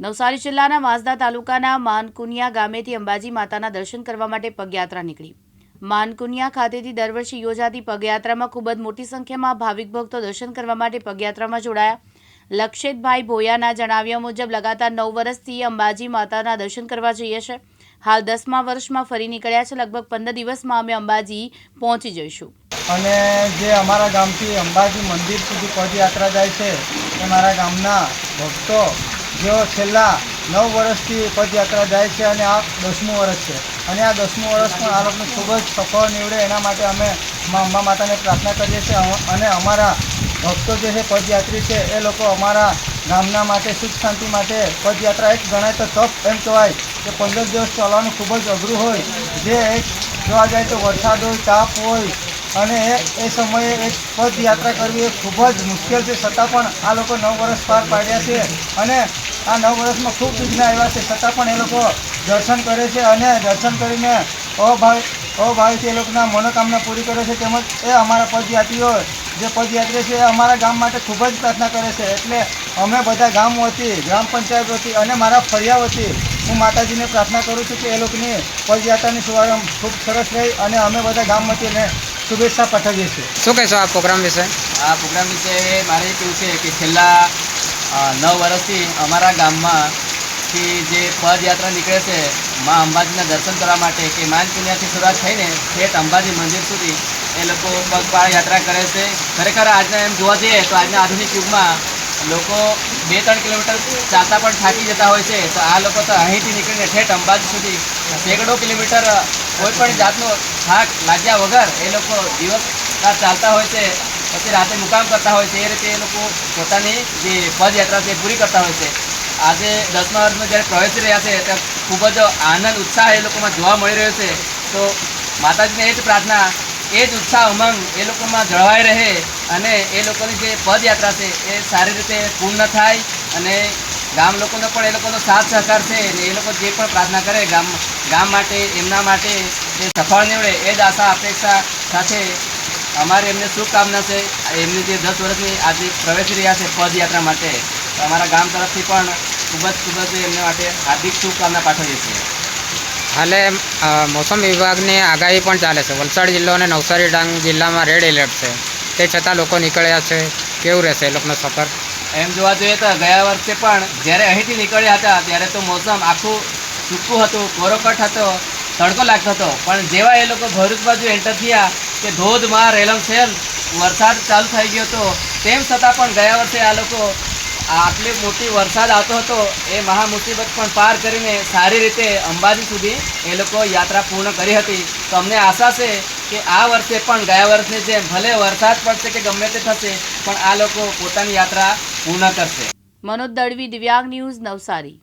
નવસારી જિલ્લાના વાંસદા તાલુકાના માનકુનિયા ગામેથી અંબાજી માતાના દર્શન કરવા માટે પગયાત્રા નીકળી. માનકુનિયા ખાતેથી દર વર્ષે યોજાતી પગયાત્રામાં ખૂબ જ મોટી સંખ્યામાં ભાવિક ભક્તો દર્શન કરવા માટે પગયાત્રામાં જોડાયા. લક્ષિતભાઈ ભોયાના જણાવ્યા મુજબ લગાતાર નવ વર્ષથી અંબાજી માતાના દર્શન કરવા જઈએ છે હાલ દસમા વર્ષમાં ફરી નીકળ્યા છે. લગભગ પંદર દિવસમાં અમે અંબાજી પહોંચી જઈશું. અને જે અમારા ગામથી અંબાજી મંદિર સુધી પદયાત્રા જાય છે, એ મારા ગામના ભક્તો જેઓ છેલ્લા નવ વર્ષથી પદયાત્રા જાય છે અને આ દસમું વર્ષ છે. અને આ દસમું વર્ષ પણ આ લોકોને ખૂબ જ સફળ નીવડે એના માટે અમે અંબા માતાને પ્રાર્થના કરીએ છીએ. અને અમારા ભક્તો જે છે, પદયાત્રી છે, એ લોકો અમારા ગામના માટે, સુખ શાંતિ માટે પદયાત્રા એક ગણાય તો તપ એમ કહેવાય કે પંદર દિવસ ચાલવાનું ખૂબ જ અઘરું હોય. જે એક જોવા જાય તો વરસાદ હોય તાપ હોય અને એ સમયે એક પદયાત્રા કરવી એ ખૂબ જ મુશ્કેલ છે. છતાં પણ આ લોકો નવ વર્ષ પાર પાડ્યા છે અને આ નવ વર્ષમાં ખૂબ વિઘ્ન આવ્યા છે. છતાં પણ એ લોકો દર્શન કરે છે અને દર્શન કરીને અભાવ અભાવથી એ લોકોના મનોકામના પૂરી કરે છે. તેમજ એ અમારા પદયાત્રીઓ જે પદયાત્રી છે એ અમારા ગામ માટે ખૂબ જ પ્રાર્થના કરે છે. એટલે અમે બધા ગામ વતી ગ્રામ પંચાયત વતી અને મારા ફરિયા વતી હું માતાજીને પ્રાર્થના કરું છું કે એ લોકોની પદયાત્રાની શુભારંભ ખૂબ સરસ રહી અને અમે બધા ગામ વતી એને શુભેચ્છા પાઠવીએ છીએ. શું કહેશો આ પ્રોગ્રામ વિશે? આ પ્રોગ્રામ વિશે મારે કેવું છે કે છેલ્લા નવ વર્ષથી અમારા ગામમાંથી જે પદયાત્રા નીકળે છે મા અંબાજીના દર્શન કરવા માટે કે માનકુનિયાથી શરૂઆત થઈને ઠેઠ અંબાજી મંદિર સુધી એ લોકો પગપાળા યાત્રા કરે છે. ખરેખર આજના એમ જોવા જઈએ તો આજના આધુનિક યુગમાં લોકો બે ત્રણ કિલોમીટર ચાલતા પણ થાકી જતા હોય છે. તો આ લોકો તો અહીંથી નીકળીને ઠેઠ અંબાજી સુધી સેંકડો કિલોમીટર કોઈ પણ જાતનો થાક લાગ્યા વગર એ લોકો દિવસ ચાલતા હોય છે. પછી રાતે મુકામ કરતા હોય છે. એ રીતે એ લોકો પોતાની જે પદયાત્રા છે પૂરી કરતા હોય છે. આજે દસમા વર્ષમાં જ્યારે પ્રવેશી રહ્યા છે ત્યારે ખૂબ જ આનંદ, ઉત્સાહ એ લોકોમાં જોવા મળી રહ્યો છે. તો માતાજીને એ જ પ્રાર્થના એ જ ઉત્સાહ ઉમંગ એ લોકોમાં જળવાઈ રહે અને એ લોકોની જે પદયાત્રા છે એ સારી રીતે પૂર્ણ થાય અને ગામ લોકોનો પણ એ લોકોનો સાથ સહકાર છે અને એ લોકો જે પણ પ્રાર્થના કરે ગામ ગામ માટે, એમના માટે એ સફળ નીવડે એ જ આશા, અપેક્ષા સાથે અમારી એમને શુભકામના છે. એમની જે દસ વર્ષની આજે પ્રવેશી રહ્યા છે પદયાત્રા માટે. અમારા ગામ તરફથી પણ ખૂબ જ ખૂબ જ એમને માટે હાર્દિક શુભકામના પાઠવીએ છીએ. હાલે મોસમ વિભાગની આગાહી પણ ચાલે છે. વલસાડ જિલ્લો અને નવસારી ડાંગ જિલ્લામાં રેડ એલર્ટ છે. તે છતાં લોકો નીકળ્યા છે. કેવું રહેશે એ લોકોનો સફર? એમ જોવા જોઈએ તો ગયા વર્ષે પણ જ્યારે અહીંથી નીકળ્યા હતા, ત્યારે તો મોસમ આખું સૂકું હતું, કોરોકટ હતો, તડકો લાગતો હતો. પણ જેવા એ લોકો ભરૂચ બાજુ એન્ટર થયા કે ધોધમાર રેલમસેલ વરસાદ ચાલુ થઈ ગયો હતો, તેમ છતાં પણ ગયા વર્ષે આ લોકો આટલી મોટી વરસાદ આવતો હતો, એ મહા મુસીબત પણ પાર કરીને સારી રીતે અંબાજી સુધી એ લોકો યાત્રા પૂર્ણ કરી હતી. તો અમને આશા છે કે આ વર્ષે પણ ગયા વર્ષની જેમ ભલે વરસાદ પડશે કે ગમે તે થશે, પણ આ લોકો પોતાની યાત્રા પૂર્ણ કરશે. મનોજ દળવી દિવ્યાંગ ન્યૂઝ નવસારી.